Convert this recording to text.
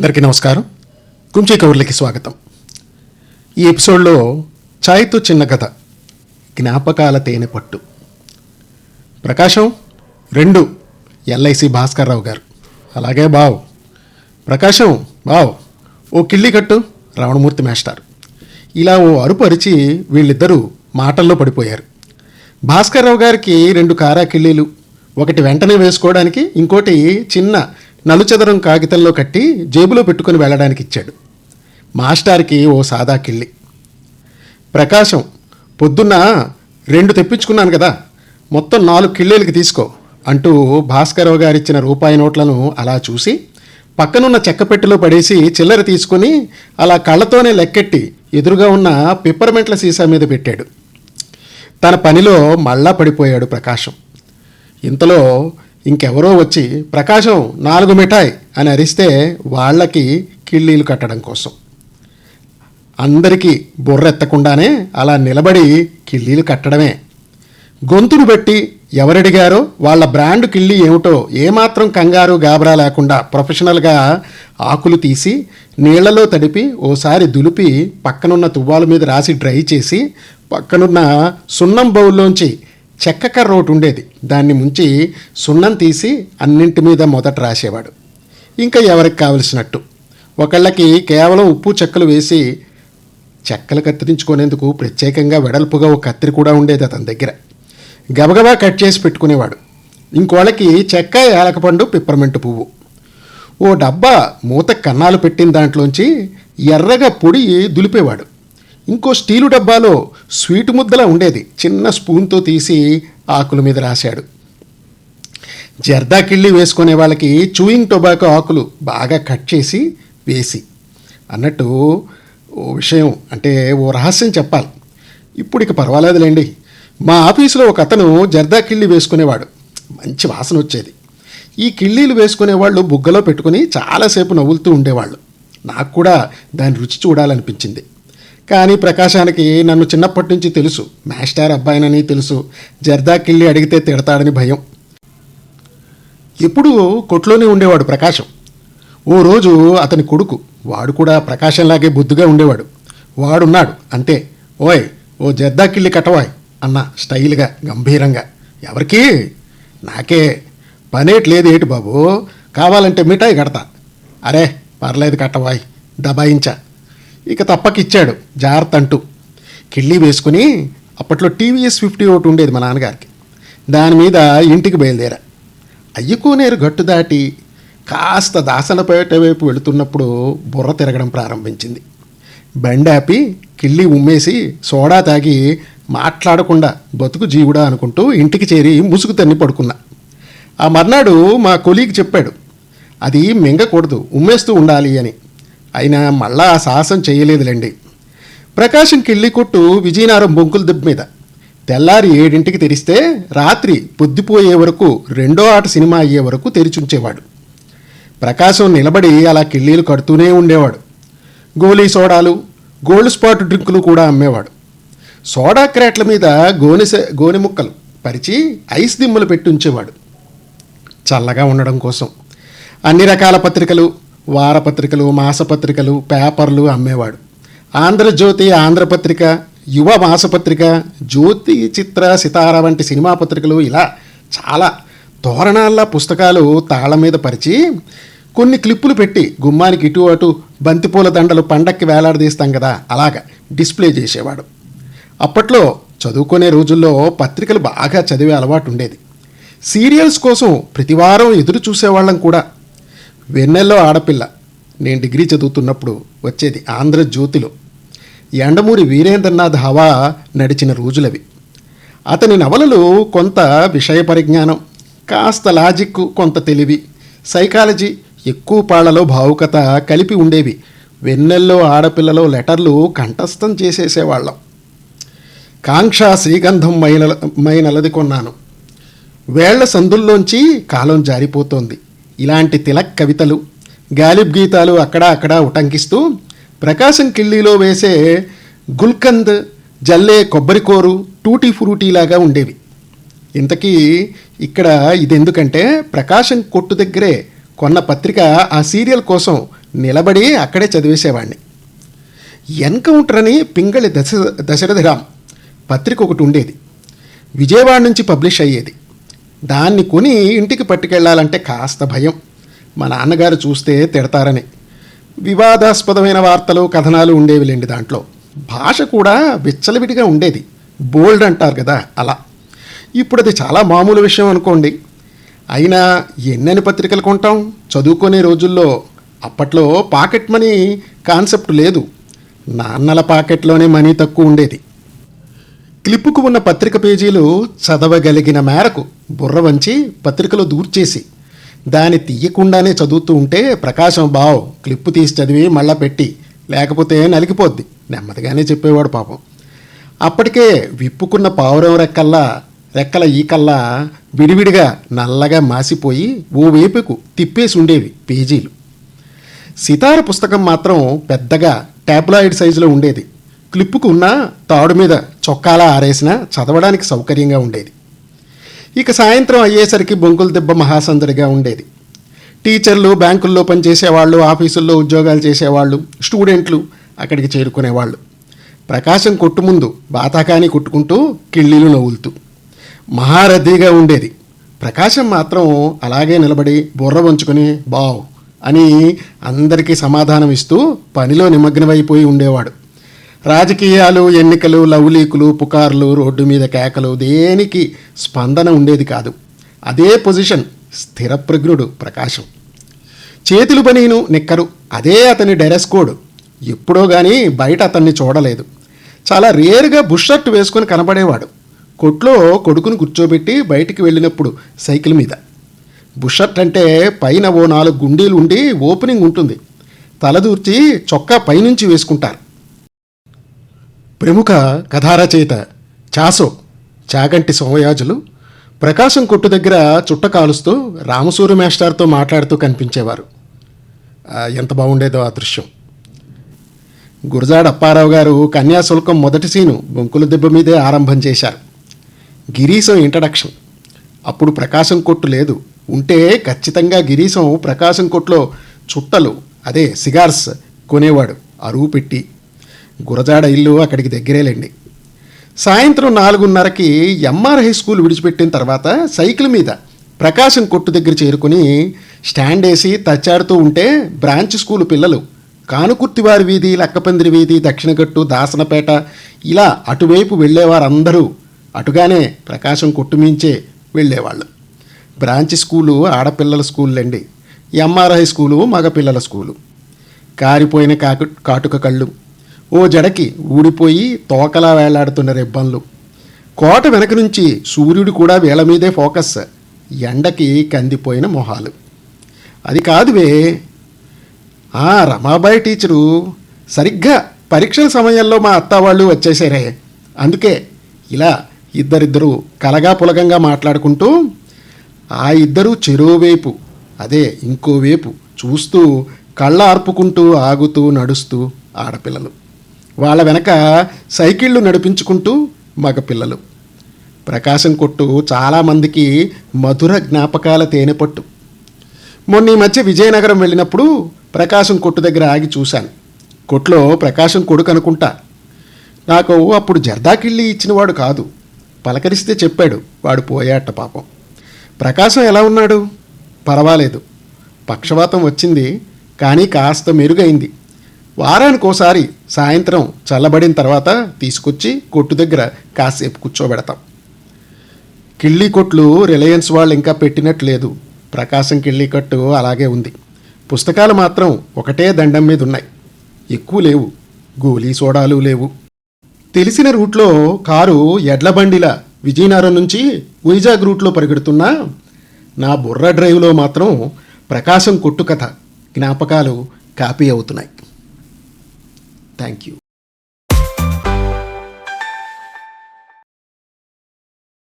అందరికీ నమస్కారం. కుంచి కౌర్లకి స్వాగతం. ఈ ఎపిసోడ్లో ఛాయ్తో చిన్న కథ జ్ఞాపకాల తేనె పట్టు. ప్రకాశం రెండు ఎల్ఐసి భాస్కర్రావు గారు. అలాగే బావ్. ప్రకాశం బావ్ ఓ కిళ్ళి కట్టు రావణమూర్తి మేస్టారు ఇలా ఓ అరుపు అరిచి వీళ్ళిద్దరూ మాటల్లో పడిపోయారు. భాస్కర్రావు గారికి రెండు కారా కిళ్ళీలు ఒకటి వెంటనే వేసుకోవడానికి ఇంకోటి చిన్న నలుచదరం కాగితంలో కట్టి జేబులో పెట్టుకుని వెళ్ళడానికి ఇచ్చాడు. మాస్టార్కి ఓ సాదా కిళ్ళి ప్రకాశం పొద్దున్న రెండు తెప్పించుకున్నాను కదా మొత్తం నాలుగు కిళ్ళీలకి తీసుకో అంటూ భాస్కరరావు గారిచ్చిన రూపాయి నోట్లను అలా చూసి పక్కనున్న చెక్కపెట్టెలో పడేసి చిల్లర తీసుకొని అలా కళ్ళతోనే లెక్కెట్టి ఎదురుగా ఉన్న పిప్పర్మెంట్ల సీసా మీద పెట్టాడు. తన పనిలో మళ్ళా పడిపోయాడు ప్రకాశం. ఇంతలో ఇంకెవరో వచ్చి ప్రకాశం నాలుగు మిఠాయి అని అరిస్తే వాళ్ళకి కిళ్ళీలు కట్టడం కోసం. అందరికీ బుర్రెత్తకుండానే అలా నిలబడి కిళ్ళీలు కట్టడమే. గొంతును బట్టి ఎవరడిగారో వాళ్ళ బ్రాండ్ కిళ్ళి ఏమిటో ఏమాత్రం కంగారు గాబరా లేకుండా ప్రొఫెషనల్గా ఆకులు తీసి నీళ్ళలో తడిపి ఓసారి దులిపి పక్కనున్న తువ్వాల మీద రాసి డ్రై చేసి పక్కనున్న సున్నం బౌల్లోంచి చెక్క కర్ర ఒకటి ఉండేది. దాన్ని ముంచి సున్నం తీసి అన్నింటి మీద మొదట రాసేవాడు. ఇంకా ఎవరికి కావలసినట్టు? ఒకళ్ళకి కేవలం ఉప్పు చెక్కలు వేసి చెక్కలు కత్తిరించుకునేందుకు ప్రత్యేకంగా వెడల్పుగా ఒక కత్తిరి కూడా ఉండేది అతని దగ్గర. గబగబా కట్ చేసి పెట్టుకునేవాడు. ఇంకోళ్ళకి చెక్క ఏలకపండు పిప్పర్మెంట్ పువ్వు. ఓ డబ్బా మూత కన్నాలు పెట్టిన దాంట్లోంచి ఎర్రగా పొడి దులిపేవాడు. ఇంకో స్టీలు డబ్బాలో స్వీట్ ముద్దలా ఉండేది. చిన్న స్పూన్తో తీసి ఆకుల మీద రాశాడు. జర్దా కిళ్ళి వేసుకునే వాళ్ళకి చూయింగ్ టొబాకో ఆకులు బాగా కట్ చేసి వేసి. అన్నట్టు ఓ విషయం అంటే ఓ రహస్యం చెప్పాలి. ఇప్పుడు ఇక పర్వాలేదులేండి. మా ఆఫీసులో ఒక అతను జర్దా కిళ్ళి వేసుకునేవాడు. మంచి వాసన వచ్చేది. ఈ కిళ్ళీలు వేసుకునే వాళ్ళు బుగ్గలో పెట్టుకుని చాలాసేపు నవ్వులుతూ ఉండేవాళ్ళు. నాకు కూడా దాని రుచి చూడాలనిపించింది. కానీ ప్రకాశానికి నన్ను చిన్నప్పటి నుంచి తెలుసు. మాస్టర్ అబ్బాయినని తెలుసు. జర్దాకిళ్ళి అడిగితే తిడతాడని భయం. ఎప్పుడూ కొట్లోనే ఉండేవాడు ప్రకాశం. ఓ రోజు అతని కొడుకు వాడు కూడా ప్రకాశంలాగే బుద్ధిగా ఉండేవాడు. వాడున్నాడు అంతే. ఓయ్ ఓ జర్దాకిళ్ళి కట్టవాయ్ అన్న స్టైల్గా గంభీరంగా. ఎవరికి? నాకే. పనేటి లేదు ఏటి బాబు? కావాలంటే మిఠాయి కడతా. అరే పర్లేదు కట్టవాయ్. దబాయించా. ఇక తప్పకిచ్చాడు. జాగ్రత్త అంటూ కిళ్ళి వేసుకుని అప్పట్లో టీవీఎస్ ఫిఫ్టీ ఒకటి ఉండేది మా నాన్నగారికి. దాని మీద ఇంటికి బయలుదేరా. అయ్యకోనేరు గట్టు దాటి కాస్త దాసనపేట వైపు వెళుతున్నప్పుడు బుర్ర తిరగడం ప్రారంభించింది. బండాపి ఆపి కిళ్ళి ఉమ్మేసి సోడా తాగి మాట్లాడకుండా బతుకు జీవుడా అనుకుంటూ ఇంటికి చేరి ముసుగు తన్ని పడుకున్నా. ఆ మర్నాడు మా కొలీకి చెప్పాడు అది మింగకూడదు ఉమ్మేస్తూ ఉండాలి అని. అయినా మళ్ళా ఆ సాహసం చేయలేదులేండి. ప్రకాశం కిళ్ళి కొట్టు విజయనగరం బొంకుల దెబ్బ మీద. తెల్లారి ఏడింటికి తెరిస్తే రాత్రి పొద్దుపోయే వరకు రెండో ఆట సినిమా అయ్యే వరకు తెరిచుంచేవాడు. ప్రకాశం నిలబడి అలా కిళ్ళీలు కడుతూనే ఉండేవాడు. గోలీ సోడాలు గోల్డ్ స్పాట్ డ్రింకులు కూడా అమ్మేవాడు. సోడా క్రేట్ల మీద గోనె గోనె ముక్కలు పరిచి ఐస్ దిమ్మలు పెట్టి ఉంచేవాడు చల్లగా ఉండడం కోసం. అన్ని రకాల పత్రికలు వారపత్రికలు మాసపత్రికలు పేపర్లు అమ్మేవాడు. ఆంధ్రజ్యోతి ఆంధ్రపత్రిక యువ మాసపత్రిక జ్యోతి చిత్ర సితార వంటి సినిమా పత్రికలు ఇలా చాలా తోరణాల్లా పుస్తకాలు తాళం మీద పరిచి కొన్ని క్లిప్పులు పెట్టి గుమ్మానికి ఇటు అటు బంతిపూల దండలు పండక్కి వేలాడదీస్తాం కదా అలాగా డిస్ప్లే చేసేవాడు. అప్పట్లో చదువుకునే రోజుల్లో పత్రికలు బాగా చదివే అలవాటు ఉండేది సీరియల్స్ కోసం ప్రతివారం ఎదురు చూసేవాళ్ళం కూడా. వెన్నెల్లో ఆడపిల్ల. నేను డిగ్రీ చదువుతున్నప్పుడు వచ్చేది ఆంధ్రజ్యోతిలో ఎండమూరి వీరేంద్రనాథ్ హవా నడిచిన రోజులవి. అతని నవలలు కొంత విషయ పరిజ్ఞానం కాస్త లాజిక్ కొంత తెలివి సైకాలజీ ఎక్కువ పాళ్ళలో భావుకత కలిపి ఉండేవి. వెన్నెల్లో ఆడపిల్లలో లెటర్లు కంఠస్థం చేసేసేవాళ్ళం. కాంక్ష శ్రీగంధం మైనల మైనలది కొన్నాను. వేళ్ళ సందుల్లోంచి కాలం జారిపోతోంది. ఇలాంటి తిలక్ కవితలు గాలిబ్ గీతాలు అక్కడా అక్కడా ఉటంకిస్తూ ప్రకాశం కిళ్ళీలో వేసే గుల్కంద్ జల్లే కొబ్బరికోరు టూటీ ఫ్రూటీలాగా ఉండేవి. ఇంతకీ ఇక్కడ ఇది ఎందుకంటే ప్రకాశం కొట్టు దగ్గరే కొన్న పత్రిక ఆ సీరియల్ కోసం నిలబడి అక్కడే చదివేసేవాడిని ఎన్కౌంటర్ అని పింగళి దశ దశరథరామ్ పత్రిక ఒకటి ఉండేది. విజయవాడ నుంచి పబ్లిష్ అయ్యేది. దాన్ని కొని ఇంటికి పట్టుకెళ్ళాలంటే కాస్త భయం. మా నాన్నగారు చూస్తే తిడతారని. వివాదాస్పదమైన వార్తలు కథనాలు ఉండేవిలేండి దాంట్లో. భాష కూడా విచ్చలవిడిగా ఉండేది. బోల్డ్ అంటారు కదా అలా. ఇప్పుడు అది చాలా మామూలు విషయం అనుకోండి. అయినా ఎన్నెన్ని పత్రికలు కొంటాం? చదువుకునే రోజుల్లో అప్పట్లో పాకెట్ మనీ కాన్సెప్ట్ లేదు. నాన్నల పాకెట్లోనే మనీ తక్కువ ఉండేది. క్లిప్పుకు ఉన్న పత్రిక పేజీలు చదవగలిగిన మేరకు బుర్ర వంచి పత్రికలో దూర్చేసి దాన్ని తీయకుండానే చదువుతూ ఉంటే ప్రకాశం బావ్ క్లిప్పు తీసి చదివి మళ్ళా పెట్టి లేకపోతే నలిగిపోద్ది నెమ్మదిగానే చెప్పేవాడు పాపం. అప్పటికే విప్పుకున్న పావురం రెక్కల్లా రెక్కల ఈకల్లా విడివిడిగా నల్లగా మాసిపోయి ఓ వేపుకు తిప్పేసి ఉండేవి పేజీలు. సితార పుస్తకం మాత్రం పెద్దగా టాబ్లాయిడ్ సైజులో ఉండేది. క్లిప్పుకు ఉన్న తాడు మీద చొక్కాలా ఆరేసినా చదవడానికి సౌకర్యంగా ఉండేది. ఇక సాయంత్రం అయ్యేసరికి బొంకుల దెబ్బ మహాసందడిగా ఉండేది. టీచర్లు బ్యాంకుల్లో పనిచేసేవాళ్ళు ఆఫీసుల్లో ఉద్యోగాలు చేసేవాళ్ళు స్టూడెంట్లు అక్కడికి చేరుకునేవాళ్ళు. ప్రకాశం కొట్టు ముందు బాతాకాని కొట్టుకుంటూ కిళ్ళీలు నవ్వులుతూ. మహారద్దీగా ఉండేది. ప్రకాశం మాత్రం అలాగే నిలబడి బుర్ర వంచుకొని బావ్ అని అందరికీ సమాధానం ఇస్తూ పనిలో నిమగ్నమైపోయి ఉండేవాడు. రాజకీయాలు ఎన్నికలు లవ్లీకులు పుకార్లు రోడ్డు మీద కేకలు దేనికి స్పందన ఉండేది కాదు. అదే పొజిషన్ స్థిరప్రజ్ఞుడు ప్రకాశం. చేతులు పనిను నిక్కరు. అదే అతని డెరెస్ కోడ్. ఎప్పుడో కానీ బయట అతన్ని చూడలేదు. చాలా రేరుగా బుషర్ట్ వేసుకొని కనబడేవాడు కొట్లో కొడుకును కూర్చోబెట్టి బయటికి వెళ్ళినప్పుడు సైకిల్ మీద. బుష్ షర్ట్ అంటే పైన ఓ నాలుగు గుండీలు ఉండి ఓపెనింగ్ ఉంటుంది. తలదూర్చి చొక్కా పైనుంచి వేసుకుంటారు. ప్రముఖ కథారచయిత చాసో చాగంటి సోమయాజులు ప్రకాశం కొట్టు దగ్గర చుట్ట కాలుస్తూ రామసూరి మేస్టార్తో మాట్లాడుతూ కనిపించేవారు. ఎంత బాగుండేదో ఆ దృశ్యం. గురజాడ అప్పారావు గారు కన్యాశుల్కం మొదటి సీను బొంకుల దెబ్బ మీదే ఆరంభం చేశారు. గిరీశం ఇంట్రడక్షన్ అప్పుడు ప్రకాశం కొట్టు లేదు. ఉంటే ఖచ్చితంగా గిరీశం ప్రకాశం కొట్టులో చుట్టలు అదే సిగార్స్ కొనేవాడు. అరువు పెట్టి గురజాడ ఇల్లు అక్కడికి దగ్గరేలేండి. సాయంత్రం నాలుగున్నరకి ఎంఆర్ హై స్కూల్ విడిచిపెట్టిన తర్వాత సైకిల్ మీద ప్రకాశం కొట్టు దగ్గర చేరుకుని స్టాండ్ వేసి తచ్చాడుతూ ఉంటే బ్రాంచ్ స్కూల్ పిల్లలు. కానుకుర్తివారి వీధి లక్కపందిరి వీధి దక్షిణగట్టు దాసనపేట ఇలా అటువైపు వెళ్ళేవారందరూ. అటుగానే ప్రకాశం కొట్టుమించే వెళ్ళేవాళ్ళు. బ్రాంచ్ స్కూలు ఆడపిల్లల స్కూళ్ళండి ఎంఆర్ హై స్కూలు మగపిల్లల స్కూలు. కారిపోయిన కాకు కాటుక కళ్ళు. ఓ జడకి ఊడిపోయి తోకలా వేలాడుతున్న రెబ్బన్లు. కోట వెనక నుంచి సూర్యుడు కూడా వీళ్ళ మీదే ఫోకస్. ఎండకి కందిపోయిన మొహాలు. అది కాదువే ఆ రమాబాయి టీచరు సరిగ్గా పరీక్షల సమయంలో మా అత్త వాళ్ళు వచ్చేసారే. అందుకే ఇలా ఇద్దరిద్దరు కలగా పులగంగా మాట్లాడుకుంటూ ఆ ఇద్దరు చెరోవైపు అదే ఇంకోవైపు చూస్తూ కళ్ళ ఆర్పుకుంటూ ఆగుతూ నడుస్తూ ఆడపిల్లలు. వాళ్ళ వెనక సైకిళ్ళు నడిపించుకుంటూ మగపిల్లలు ప్రకాశం కొట్టు చాలామందికి మధుర జ్ఞాపకాల తేనెపట్టు. మొన్న ఈ మధ్య విజయనగరం వెళ్ళినప్పుడు ప్రకాశం కొట్టు దగ్గర ఆగి చూశాను. కొట్లో ప్రకాశం కొడుకు అనుకుంటా. నాకు అప్పుడు జర్దాకిళ్ళి ఇచ్చినవాడు కాదు. పలకరిస్తే చెప్పాడు. వాడు పోయాట పాపం. ప్రకాశం ఎలా ఉన్నాడు? పర్వాలేదు. పక్షవాతం వచ్చింది. కానీ కాస్త మెరుగైంది. వారానికోసారి సాయంత్రం చల్లబడిన తర్వాత తీసుకొచ్చి కొట్టు దగ్గర కాసేపు కూర్చోబెడతాం. కిళ్ళీ కొట్లు రిలయన్స్ వాళ్ళు ఇంకా పెట్టినట్లేదు ప్రకాశం కిళ్ళీ కట్టు అలాగే ఉంది. పుస్తకాలు మాత్రం ఒకటే దండం మీద ఉన్నాయి. ఎక్కువ లేవు. గోలీ సోడాలు లేవు. తెలిసిన రూట్లో కారు ఎడ్లబండిలా విజయనగరం నుంచి వైజాగ్ రూట్లో పరిగెడుతున్నా నా బుర్ర డ్రైవ్లో మాత్రం ప్రకాశం కొట్టు కథ జ్ఞాపకాలు కాపీ అవుతున్నాయి. Thank you.